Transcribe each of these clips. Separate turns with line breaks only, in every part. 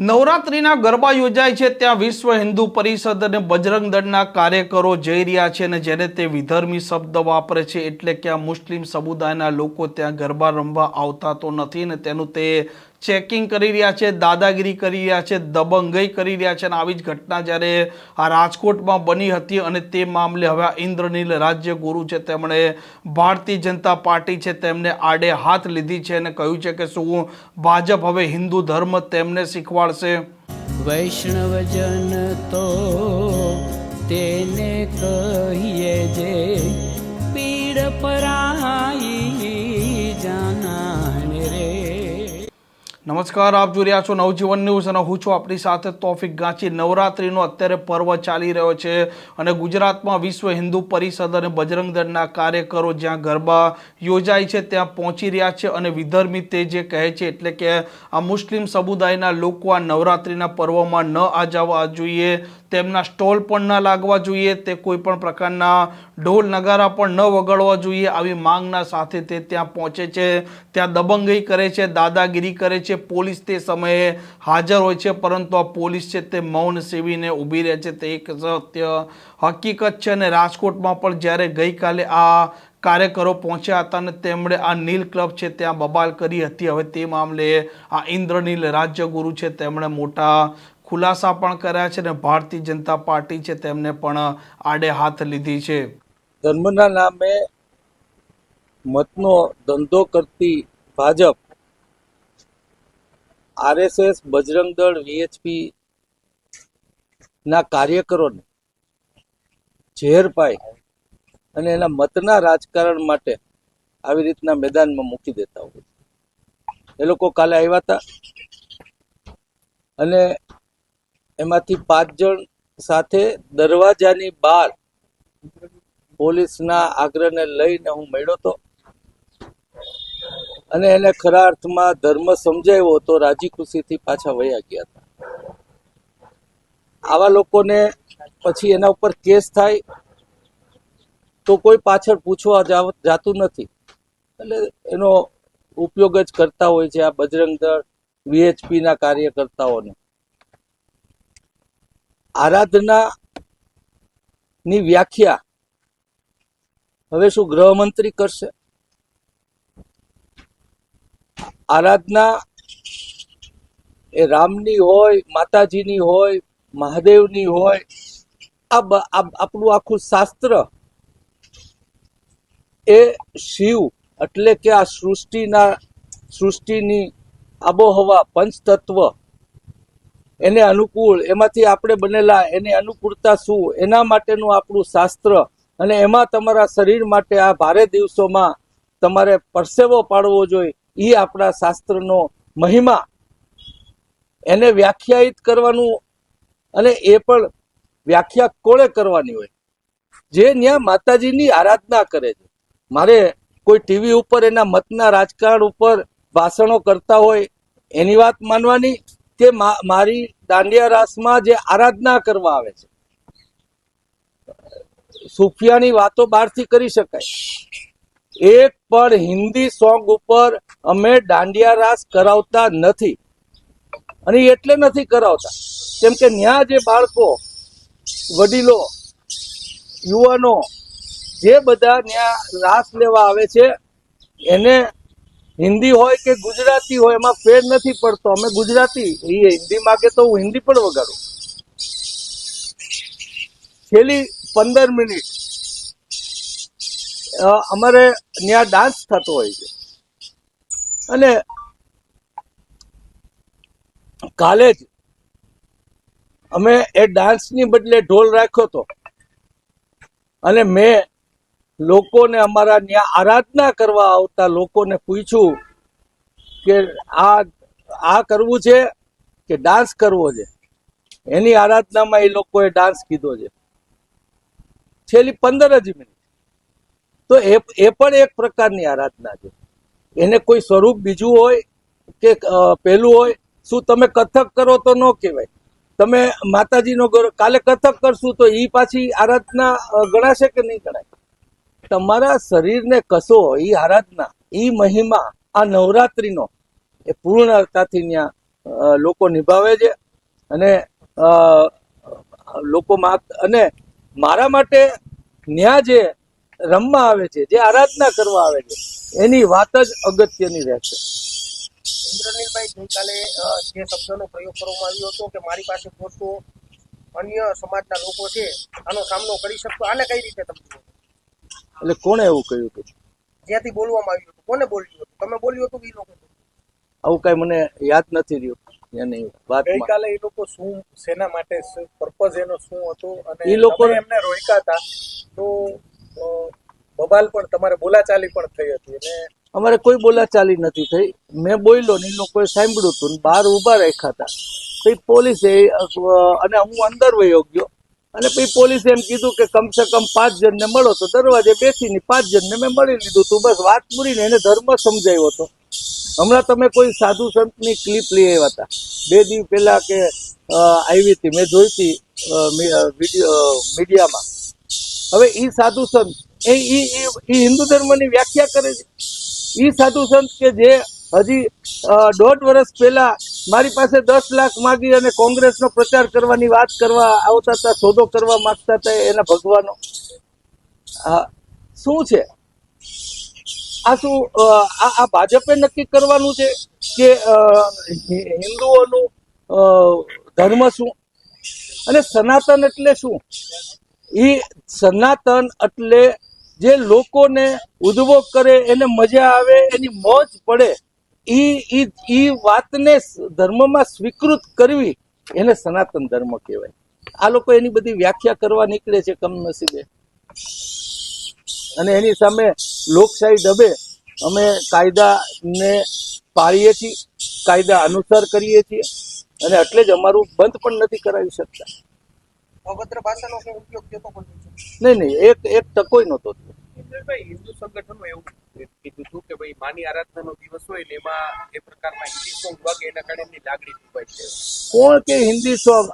નવરાત્રિના ગરબા યોજાય છે. ત્યાં વિશ્વ હિન્દુ પરિષદ અને બજરંગ દળના કાર્યકરો જઈ રહ્યા છે અને જેને તે વિધર્મી શબ્દ વાપરે છે. એટલે કે આ મુસ્લિમ સમુદાયના લોકો ત્યાં ગરબા રમવા આવતા તો નથી ને તેનું તે ચેકિંગ કરી રહ્યા છે, દાદાગીરી કરી રહ્યા છે, દબંગઈ કરી રહ્યા છે અને આવી જ ઘટના જ્યારે આ રાજકોટમાં બની હતી અને તે મામલે હવે આ ઇન્દ્રનીલ રાજ્ય ગુરુ છે, તેમણે ભારતીય જનતા પાર્ટી છે, તેમને આડે હાથ લીધી છે અને કહ્યું છે કે શું ભાજપ હવે હિન્દુ ધર્મ તેમને શીખવાડશે?
વૈષ્ણવજન તો તેને કહીએ જે પીડ પરાઈ
નમસ્કાર, આપ જોઈ રહ્યા છો નવજીવન ન્યૂઝ અને હું છું આપણી સાથે તોફિક ગાંચી. નવરાત્રિનો અત્યારે પર્વ ચાલી રહ્યો છે અને ગુજરાતમાં વિશ્વ હિન્દુ પરિષદ અને બજરંગ દળના કાર્યકરો જ્યાં ગરબા યોજાય છે, ત્યાં પહોંચી રહ્યા છે અને વિધર્મી તે જે કહે છે એટલે કે આ મુસ્લિમ સમુદાયના લોકો આ નવરાત્રિના પર્વમાં ન આ જવા જોઈએ. તેમના સ્ટોલ પણ ન લાગવા જોઈએ, તે કોઈ પણ પ્રકારના ઢોલ નગારા પણ ન વગાડવા જોઈએ. આવી માંગના સાથે તે ત્યાં પહોંચે છે, ત્યાં દબંગઈ કરે છે, દાદાગીરી કરે છે. પોલીસ તે સમયે હાજર હોય છે, પરંતુ આ પોલીસ છે તે મૌન સેવીને ઊભી રહે છે. તે એક સત્ય હકીકત છે અને રાજકોટમાં પણ જ્યારે ગઈકાલે આ કાર્યકરો પહોંચ્યા હતા અને તેમણે આ નીલ ક્લબ છે ત્યાં બબાલ કરી હતી, હવે તે મામલે આ ઇન્દ્રનીલ રાજ્યગુરુ છે, તેમણે મોટા ખુલાસા પણ કર્યા છે અને ભારતીય જનતા પાર્ટી છે તેમને પણ આડે હાથ લીધી છે.
ધર્મના નામે મતનો ધંધો કરતી ભાજપ આરએસએસ, બજરંગ દળ વીએચપી ના કાર્યકરોને ઝેર પાય અને એના મતના રાજકારણ માટે આવી રીતના મેદાનમાં મૂકી દેતા હોય એ લોકો કાલે આવ્યા હતા અને એમાંથી પાંચ જણ સાથે દરવાજાની બહાર પોલીસના આગ્રહને લઈને હું મળ્યો હતો. અને એને ખરા અર્થમાં ધર્મ સમજાવ્યો તો રાજી ખુશીથી પાછા વયા ગયા હતા. આવા લોકોને પછી એના ઉપર કેસ થાય તો કોઈ પાછળ પૂછવા જાતું નથી. એટલે એનો ઉપયોગ જ કરતા હોય છે આ બજરંગ દળ વીએચપી ના કાર્યકર્તાઓને. આરાધના ની વ્યાખ્યા હવે શું ગૃહમંત્રી કરશે? આરાધના એ રામની હોય, માતાજીની હોય, મહાદેવની હોય, આ આપણું આખું શાસ્ત્ર એ શિવ એટલે કે આ સૃષ્ટિના, સૃષ્ટિની આબોહવા પંચતત્વ એને અનુકૂળ, એમાંથી આપણે બનેલા એની અનુકૂળતા શું, એના માટેનું આપણું શાસ્ત્ર અને એમાં તમારા શરીર માટે આ ભારે દિવસોમાં તમારે પરસેવો પાડવો જોઈએ એ આપણા શાસ્ત્રનો મહિમા. એને વ્યાખ્યાયિત કરવાનું અને એ પણ વ્યાખ્યા કોણે કરવાની હોય? જે ત્યાં માતાજીની આરાધના કરે છે. મારે કોઈ ટીવી ઉપર, એના મતના રાજકારણ ઉપર ભાષણો કરતા હોય, એની વાત માનવાની મા- મારી દાંડિયા રાસમાં જે આરાધના કરવા આવે છે. સુફિયાની વાતો બહારથી કરી શકાય. એક પણ હિન્દી સોંગ ઉપર અમે દાંડિયા રાસ કરાવતા નથી. અને એટલે નથી કરાવતા. કેમ કે ત્યાં જે બાળકો, વડીલો, યુવાનો જે બધા ત્યાં રાસ લેવા આવે છે, એને હિન્દી હોય કે ગુજરાતી હોય, એમાં ફેર નથી પડતો. અમે ગુજરાતી, એ હિન્દી માગે તો હું હિન્દી પણ વગાડું. છેલ્લી પંદર મિનિટ અમારે ત્યાં ડાન્સ થતો હોય છે. અને કાલે જ અમે એ ડાન્સની બદલે ઢોલ રાખ્યો હતો. અને મેં લોકોને અમારા ત્યાં આરાધના કરવા આવતા લોકોને પૂછ્યું કે આ આ કરવું છે કે ડાન્સ કરવો છે? એની આરાધનામાં એ લોકોએ ડાન્સ કીધો છે. છેલ્લી પંદર જ મિનિટ. તો એ એ પણ એક પ્રકારની આરાધના છે. એને કોઈ સ્વરૂપ બીજું હોય કે પહેલું હોય, શું તમે કથક કરો તો ન કહેવાય. તમે માતાજીનો કાલે કથક કરશું તો એ પાછી આરાધના ગણાશે કે નહીં ગણાય? તમારા શરીરને કસો એ આરાધના એ મહિમા, આ નવરાત્રિનો, એ પૂર્ણતાથી ત્યાં લોકો નિભાવે છે અને લોકો અને મારા માટે ન્યા જે રમવા આવે છે, જે આરાધના કરવા આવે છે, એની વાત જ અગત્યની રહેશે
ઇન્દ્રનીલભાઈ, ગઈકાલે જે શબ્દનો પ્રયોગ કરવામાં આવ્યો હતો કે મારી પાસે પોતો અન્ય સમાજના લોકો છે, આનો સામનો કરી શકતો, આને કઈ રીતે તમે?
એટલે કોણે એવું કહ્યું હતું?
જ્યાંથી બોલવામાં આવ્યું હતું. કોને બોલ્યું હતું? તમે બોલ્યું હતું કે ઈ લોકો?
આવું કઈ મને યાદ નથી રહ્યું એની વાતમાં.
ગઈકાલે એ લોકો શું શેના માટે પર્પઝ એનો શું હતો? અને
એ લોકો-
એમને રોક્યા હતા તો બબાલ પણ તમારે બોલાચાલી પણ થઈ હતી. અને
અમારે કોઈ બોલાચાલી નથી થઈ. મેં બોલ્યો ને એ લોકોએ સાંભળ્યું હતું ને બહાર ઊભા રાખ્યા હતા. પોલીસે અને હું અંદર વયો ગયો. અને પછી પોલીસે એમ કીધું કે કમસે કમ પાંચ જણને મળો તો દરવાજે બેસીને પાંચ જણને મેં મળી લીધું તું. બસ વાત પૂરીને એને ધર્મ સમજાવ્યો હતો. હમણાં તમે કોઈ સાધુ સંતની ક્લિપ લઈ આવ્યા હતા. બે દિવસ પહેલા કે આવી હતી. મેં જોઈ હતી મીડિયામાં. હવે એ સાધુ સંત, એ હિન્દુ ધર્મની વ્યાખ્યા કરે છે. ઈ સાધુ સંત કે જે હજી દોઢ વર્ષ પહેલા મારી પાસે દસ લાખ માગી અને કોંગ્રેસનો પ્રચાર કરવાની વાત કરવા આવતા હતા, સોદો કરવા માંગતા હતા એના ભગવાનો. હા, શું છે? આ શું આ ભાજપે નક્કી કરવાનું છે કે હિન્દુઓનું ધર્મ શું? અને સનાતન એટલે શું? એ સનાતન એટલે જે લોકોને ઉદ્ભવ કરે, એને મજા આવે, એની મોજ પડે ઈ ઈ ઈ વાતને ધર્મમાં સ્વીકૃત કરવી એને સનાતન ધર્મ કહેવાય. આ લોકો એની બધી વ્યાખ્યા કરવા નીકળે છે કમનસીબે. અને એની સામે લોકશાહી ડબે અમે કાયદાને પાળીએ છીએ કાયદા અનુસાર કરીએ છીએ અને એટલે જ અમારું બંધ પણ નથી કરાવી શકતા.
અભદ્ર ભાષાનો ઉપયોગ પણ
નહીં નહીં એક એક ટકોય નહોતો
હિન્દુ સંગઠનો એવું કીધું હતું કે ભાઈ માની આરાધનાનો દિવસ હોય ને એમાં એ પ્રકારના હિન્દી સોંગ વાગે એના કારણે એમની લાગણી દુભાઈ છે.
કોણ કે હિન્દી સોંગ?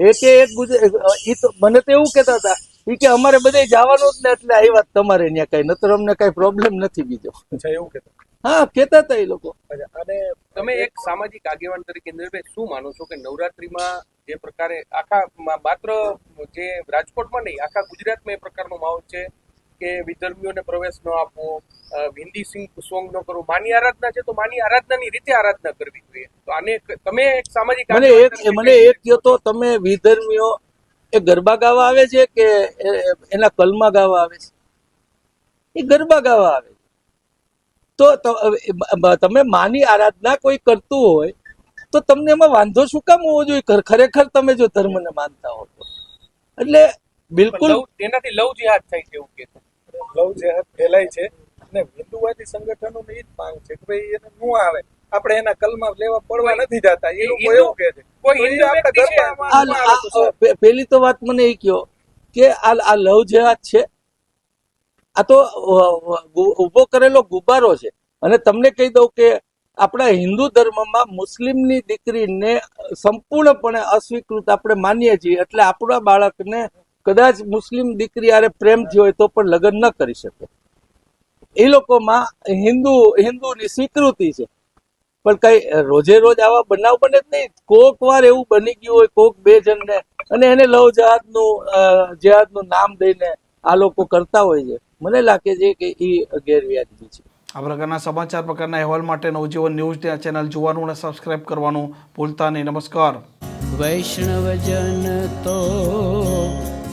એકે એક ગુજરાત તો મને તો એવું કહેતા હતા કે અમારે બધે જવાનું જ ને એટલે આવ્યા વાત તમારે ત્યાં કઈ નતર અમને કઈ પ્રોબ્લેમ નથી બીજો.
એવું કહેતા
હા કહેતા હતા એ લોકો.
અને તમે એક સામાજિક આગેવાન તરીકે ઇન્દ્રભાઈ શું માનો છો કે નવરાત્રીમાં જે પ્રકારે આખા માત્ર જે રાજકોટમાં નહીં આખા ગુજરાતમાં એ પ્રકારનો માહોલ છે? કે વિધર્મીઓને પ્રવેશ ન આપવો હિન્દી સિંગ સોંગ ન કરવું. માની આરાધના છે તો માની આરાધનાની રીતે આરાધના કરવી જોઈએ. તો આને તમે એક સામાજિક
મને એક મને એક કહો તો તમે વિધર્મીઓ એ ગરબા ગાવા આવે છે કે એના કલમા ગાવા આવે છે? એ ગરબા ગાવા આવે છે. તો તમે માની આરાધના કોઈ કરતું હોય તો તમને એમાં વાંધો શું કામ હોવો જોઈએ? ખરેખર તમે જો ધર્મને માનતા હો તો. એટલે બિલકુલ
તેનાથી લવ જિહાદ થાય એવું કે લવ જેહાદ ફેલાય છે અને હિન્દુવાદી સંગઠનો એ જ માંગ છે કે ભાઈ એને નું આવે. આપણે એના કલમાં લેવા પડવા નથી જતા એ લોકો એવું કહે છે.
પેલી તો વાત મને એ કહો કે આ આ લવ જેહાદ છે આ તો ઊભો કરેલો ગુબારો છે. અને તમને કહી દઉં કે આપણા હિન્દુ ધર્મમાં મુસ્લિમની દીકરીને સંપૂર્ણપણે અસ્વીકૃત આપણે માનીએ છીએ. એટલે આપણા બાળકને કદાચ મુસ્લિમ દીકરી આરે પ્રેમથી હોય તો પણ લગ્ન ન કરી શકે. એ લોકોમાં હિન્દુ હિન્દુની સ્વીકૃતિ છે. પણ કઈ રોજે રોજ આવા બનાવ બને જ નહીં. કોક વાર એવું બની ગયું હોય કોક બે જણને અને એને લવ જહાદનું જહાદનું નામ દઈને આ લોકો કરતા હોય છે. મને લાગે છે કે એ ગેરવ્યાજબી છે.
આ પ્રકારના સમાચાર પ્રકારના અહેવાલ માટે નવજીવન ન્યૂઝ ચેનલ જોવાનું અને સબસ્ક્રાઇબ કરવાનું ભૂલતા નહીં. નમસ્કાર.
વૈષ્ણવજન તો